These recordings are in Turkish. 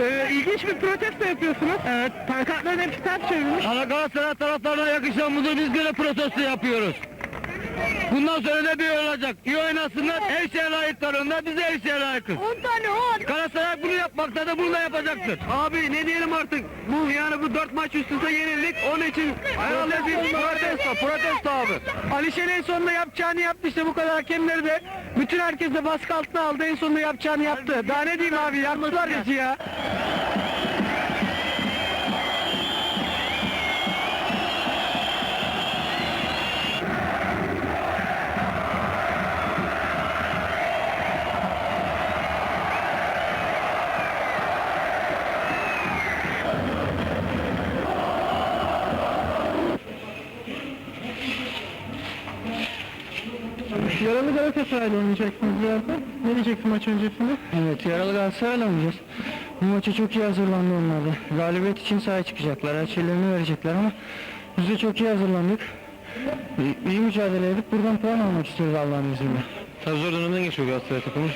Ee, ilginç bir protesto yapıyorsunuz. Evet. Pankartların hepsi ters çevrilmiş. Ama Galatasaray taraftarına yakışan budur biz böyle protesto yapıyoruz. Bundan sonra ne bir olacak? İyi oynasınlar, her şeye layıklar onlar, biz de her şeye layıkız. 10 tane 10. Galatasaray bunu yapmakta da bunu da yapacaktır. Abi ne diyelim artık? Bu yani bu dört maç üst üste yenildik. Onun için herhalde bir protesto, protesto abi. Alişen en sonunda yapacağını yaptı işte bu kadar hakemleri de bütün herkes de baskı altına aldı en sonunda yapacağını yaptı. Daha ne diyeyim abi yaptılar ya ya. Yaralı Galatasaray'la oynayacaksınız birazdan. Ne diyeceksin maç öncesinde? Evet, yaralı Galatasaray'la oynayacağız. Bu maça çok iyi hazırlandı onlar da. Galibiyet için sahaya çıkacaklar, her şeylerini verecekler ama biz de çok iyi hazırlandık. İyi, iyi mücadele edip buradan puan almak istiyoruz Allah'ın izniyle. Tabii zor dönemden geçiyor Galatasaray takımı.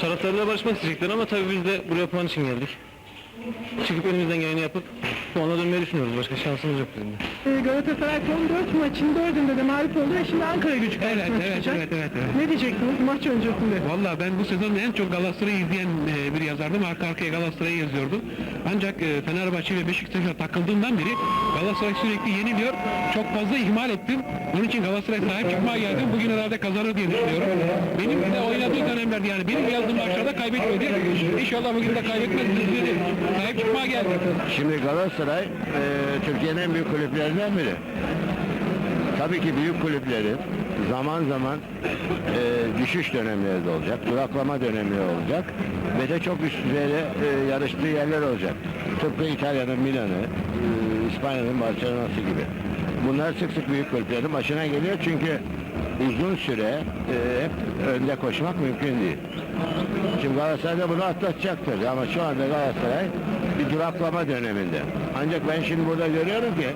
Taraftarlarla barışmak isteyecekler ama tabii biz de buraya puan için geldik. Çıkıp elimizden geleni yapıp puana dönmeyi düşünüyoruz. Başka şansımız yok bizim de. Ee, Galatasaray son 4 maçın 4'ünde de mağlup oldu ve şimdi Ankara gücü Evet, karşısına evet, çıkacak. evet, evet, evet. Ne diyeceksiniz maç öncesinde? Valla ben bu sezon en çok Galatasaray'ı izleyen e, bir yazardım. Arka arkaya Galatasaray'ı yazıyordum. Ancak e, Fenerbahçe ve Beşiktaş'a takıldığımdan beri Galatasaray sürekli yeniliyor. Çok fazla ihmal ettim. Onun için Galatasaray sahip çıkmaya geldim. Bugün herhalde kazanır diye düşünüyorum. Benim de oynadığı dönemlerde yani benim yazdığım maçlarda kaybetmedi. İnşallah bugün de kaybetmez dedi. Sahip çıkmaya geldi. Şimdi Galatasaray e, Türkiye'nin en büyük kulüplerinden biri. Tabii ki büyük kulüplerin zaman zaman e, düşüş dönemleri de olacak, duraklama dönemleri olacak ve de çok üst düzeyde e, yarıştığı yerler olacak. Tıpkı İtalya'nın Milan'ı, e, İspanya'nın Barcelona'sı gibi. Bunlar sık sık büyük kulüplerin başına geliyor çünkü uzun süre e, hep önde koşmak mümkün değil. Şimdi Galatasaray da bunu atlatacaktır ama şu anda Galatasaray bir duraklama döneminde. Ancak ben şimdi burada görüyorum ki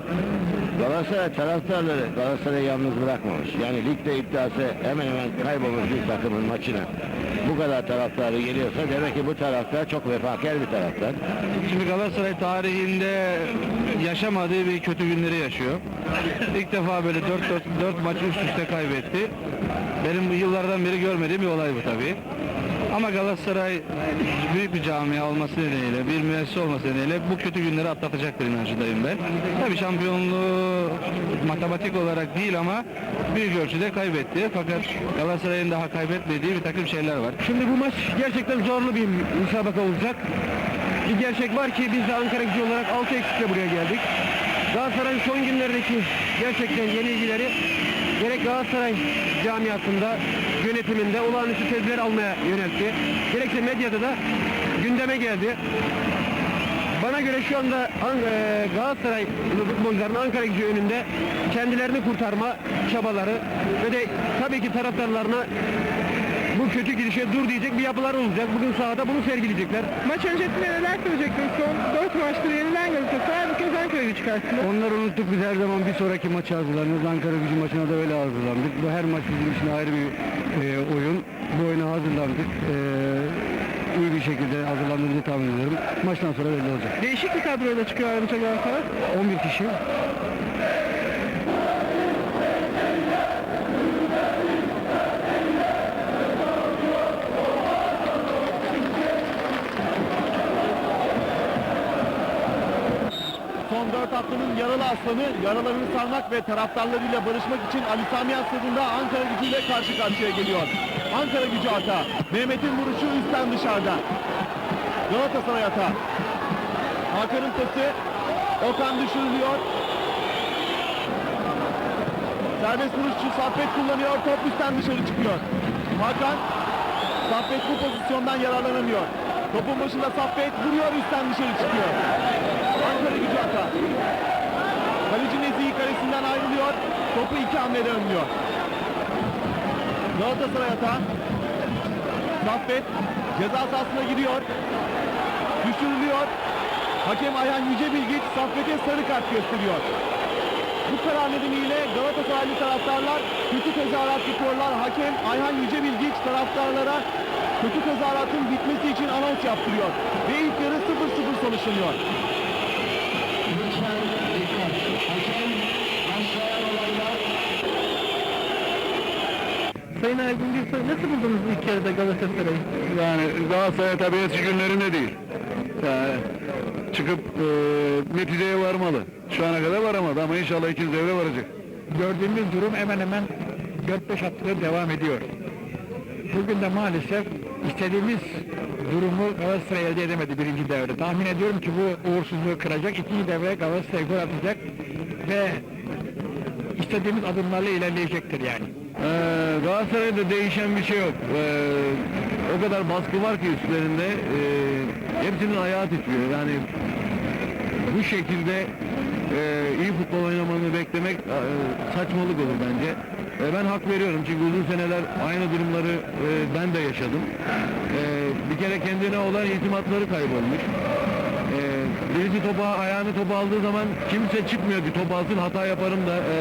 Galatasaray taraftarları Galatasaray'ı yalnız bırakmamış. Yani ligde iddiası hemen hemen kaybolmuş bir takımın maçına bu kadar taraftarı geliyorsa demek ki bu taraftar çok vefakar bir taraftar. Şimdi Galatasaray tarihinde yaşamadığı bir kötü günleri yaşıyor. İlk defa böyle 4, 4, 4 maç üst üste kaybetti. Benim yıllardan beri görmediğim bir olay bu tabii. Ama Galatasaray büyük bir camia olması nedeniyle, bir müessese olması nedeniyle bu kötü günleri atlatacaktır inancındayım ben. Tabii şampiyonluğu matematik olarak değil ama büyük ölçüde kaybetti. Fakat Galatasaray'ın daha kaybetmediği bir takım şeyler var. Şimdi bu maç gerçekten zorlu bir müsabaka olacak. Bir gerçek var ki biz de Ankara gücü olarak 6 eksikle buraya geldik. Galatasaray'ın son günlerdeki gerçekten yenilgileri gerek Galatasaray camiasında, yönetiminde olağanüstü tedbirler almaya yöneltti. Gerekse medyada da gündeme geldi. Bana göre şu anda An- e, Galatasaray futbolcularının Ankara gücü önünde kendilerini kurtarma çabaları ve de tabii ki taraftarlarına bu kötü gidişe dur diyecek bir yapılar olacak. Bugün sahada bunu sergileyecekler. Maç öncesinde neler söyleyeceksiniz? Son 4 maçtır yenilen Galatasaray Ankara gücü karşısında. Onları unuttuk biz her zaman bir sonraki maça hazırlanıyoruz. Ankara gücü maçına da öyle hazırlandık. Bu her maç bizim için ayrı bir e, oyun. Bu oyuna hazırlandık. E, iyi bir şekilde hazırlandığımızı tahmin ediyorum. Maçtan sonra belli olacak. Değişik bir kadroyla çıkıyor ayrıca Galatasaray. 11 kişi. Son dört haftanın yaralı aslanı yaralarını sarmak ve taraftarlarıyla barışmak için Ali Sami stadında Ankara gücüyle karşı karşıya geliyor. Ankara gücü hata. Mehmet'in vuruşu üstten dışarıda. Galatasaray hata. Hakan'ın pası. Okan düşürülüyor. Serbest vuruşçu Saffet kullanıyor. Top üstten dışarı çıkıyor. Hakan Saffet bu pozisyondan yararlanamıyor. Topun başında Saffet vuruyor üstten dışarı çıkıyor. Ankara gücü hata. Kaleci Nezih karesinden ayrılıyor. Topu iki hamlede önlüyor. Galatasaray hata. Saffet ceza sahasına giriyor. Düşürülüyor. Hakem Ayhan Yücebilgiç Saffet'e sarı kart gösteriyor. Bu karar nedeniyle Galatasaraylı taraftarlar kötü tezahürat yapıyorlar. Hakem Ayhan Yücebilgiç taraftarlara kötü tezahüratın bitmesi için anons yaptırıyor. Ve ilk yarı 0-0 sonuçlanıyor. Sayın Ergun Gülsoy nasıl buldunuz ilk yarıda Galatasaray'ı? Yani Galatasaray tabii eski günlerinde değil. Yani çıkıp e, neticeye varmalı. Şu ana kadar varamadı ama inşallah ikinci devre varacak. Gördüğümüz durum hemen hemen 4-5 haftadır devam ediyor. Bugün de maalesef istediğimiz durumu Galatasaray elde edemedi birinci devrede. Tahmin ediyorum ki bu uğursuzluğu kıracak. ikinci devre Galatasaray gol atacak ve istediğimiz adımlarla ilerleyecektir yani. Ee, Galatasaray'da değişen bir şey yok. Ee, o kadar baskı var ki üstlerinde. ee, hepsinin ayağı titriyor. Yani bu şekilde ee, iyi futbol oynamanı beklemek ee, saçmalık olur bence. Ee, ben hak veriyorum çünkü uzun seneler aynı durumları ee, ben de yaşadım. Bir kere kendine olan itimatları kaybolmuş. Ee, birisi topa, ayağını topa aldığı zaman kimse çıkmıyor ki top alsın hata yaparım da ee,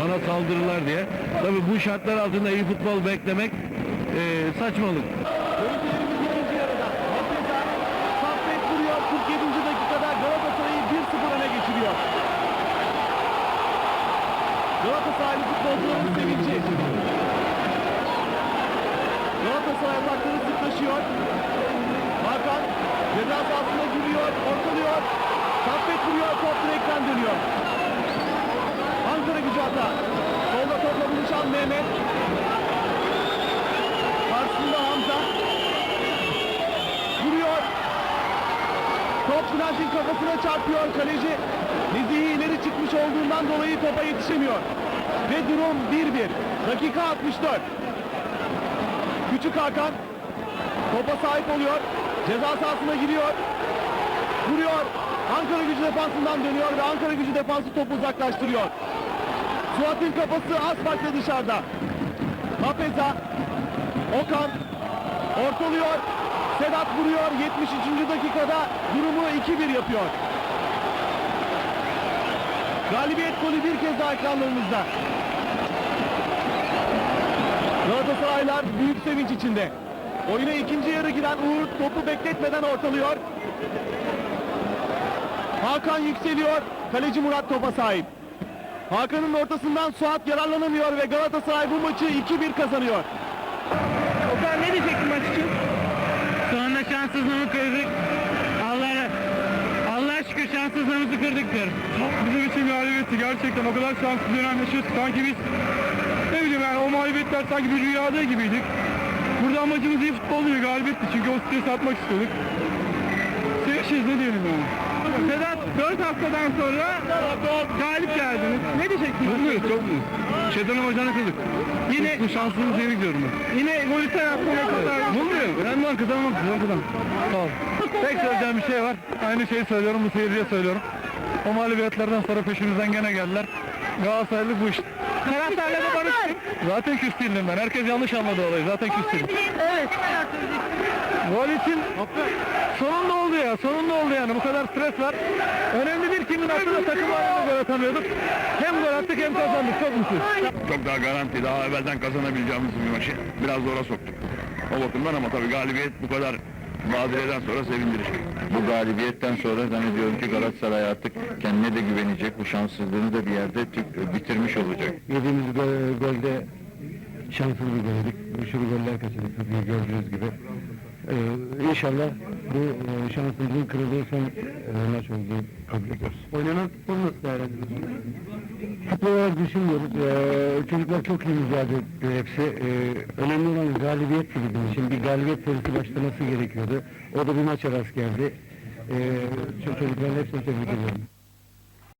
bana saldırırlar diye. Tabii bu şartlar altında iyi futbol beklemek ee, saçmalık. Görüntülerimiz ikinci yarıda. Mapeza Saffet vuruyor. 47. dakikada Galatasaray'ı 1-0 öne geçiriyor. Galatasaraylı futbolcuların sevinci. Galatasaray atakları sıklaşıyor. Hakan ceza sahasına giriyor, ortalıyor. Saffet vuruyor, top direkten dönüyor. Ankara gücü hata. Solda topla buluşan Mehmet. Karşısında Hamza. Vuruyor. Top Güneş'in kafasına çarpıyor kaleci. Nezihi ileri çıkmış olduğundan dolayı topa yetişemiyor. Ve durum 1-1. Dakika 64. Küçük Hakan topa sahip oluyor. Ceza sahasına giriyor. Vuruyor. Ankara gücü defansından dönüyor ve Ankara gücü defansı topu uzaklaştırıyor. Suat'ın kafası az farklı dışarıda. Mapeza Okan ortalıyor. Sedat vuruyor. 73. dakikada durumu 2-1 yapıyor. Galibiyet golü bir kez daha ekranlarımızda. Galatasaraylar büyük sevinç içinde. Oyuna ikinci yarı giren Uğur topu bekletmeden ortalıyor. Hakan yükseliyor. Kaleci Murat topa sahip. Hakan'ın ortasından Suat yararlanamıyor ve Galatasaray bu maçı 2-1 kazanıyor. Okan ne diyecektin maç için? Sonunda şanssızlığımı kırdık. Allah Allah şükür şanssızlığımızı kırdık diyorum. Bizim için galibiyetti gerçekten o kadar şanslı dönem yaşıyoruz ki sanki biz ne bileyim yani o mağlubiyetler sanki bir rüyada gibiydik. Burada amacımız iyi futbol değil galibiyetti çünkü o stresi atmak istiyorduk. Sevişiriz ne diyelim yani. Sedat 4 haftadan sonra galip geldiniz. Ne diyeceksiniz? Mutluyuz çok mutluyuz. Şeytanın bacağını kırdık. Yine- bu, bu şansımızı yenik diyorum ben. Yine golü sen ne kadar. Mutluyum. Önemli olan kazanmak, kazan kazan. Sağ ol. Tek söyleyeceğim bir şey var. Aynı şeyi söylüyorum, bu seyirciye söylüyorum. O mağlubiyetlerden sonra peşimizden gene geldiler. Galatasaraylı bu iş. Taraftarla da barıştık. Zaten küs değildim ben. Herkes yanlış anladı olayı. Zaten küs değilim. Evet. Gol için sonunda oldu ya. Sonunda oldu yani. Bu kadar stres var. Önemli bir kimin aslında takım halinde gol atamıyorduk. Hem gol attık hem kazandık. Çok mutluyuz. Çok daha garanti, daha evvelden kazanabileceğimiz bir maçı biraz zora soktuk. O bakımdan ama tabii galibiyet bu kadar badireden sonra sevindirici. Bu galibiyetten sonra zannediyorum ki Galatasaray artık kendine de güvenecek, bu şanssızlığını da bir yerde bitirmiş olacak. Yediğimiz golde şanssız bir goldük. Bir sürü goller kaçırdık diye gördüğünüz gibi. Ee, inşallah bu e, şanssızlığın kırıldığı son e, maç olduğu kabul ediyoruz. Oynanan futbol nasıl değerlendiriyorsunuz? Futbol olarak düşünmüyoruz. Ee, çocuklar çok iyi mücadele ediyor hepsi. Ee, önemli olan galibiyet gibi bizim için. Bir galibiyet serisi başlaması gerekiyordu. O da bir maça rast geldi. Ee, çocukların hepsini tebrik ediyorum.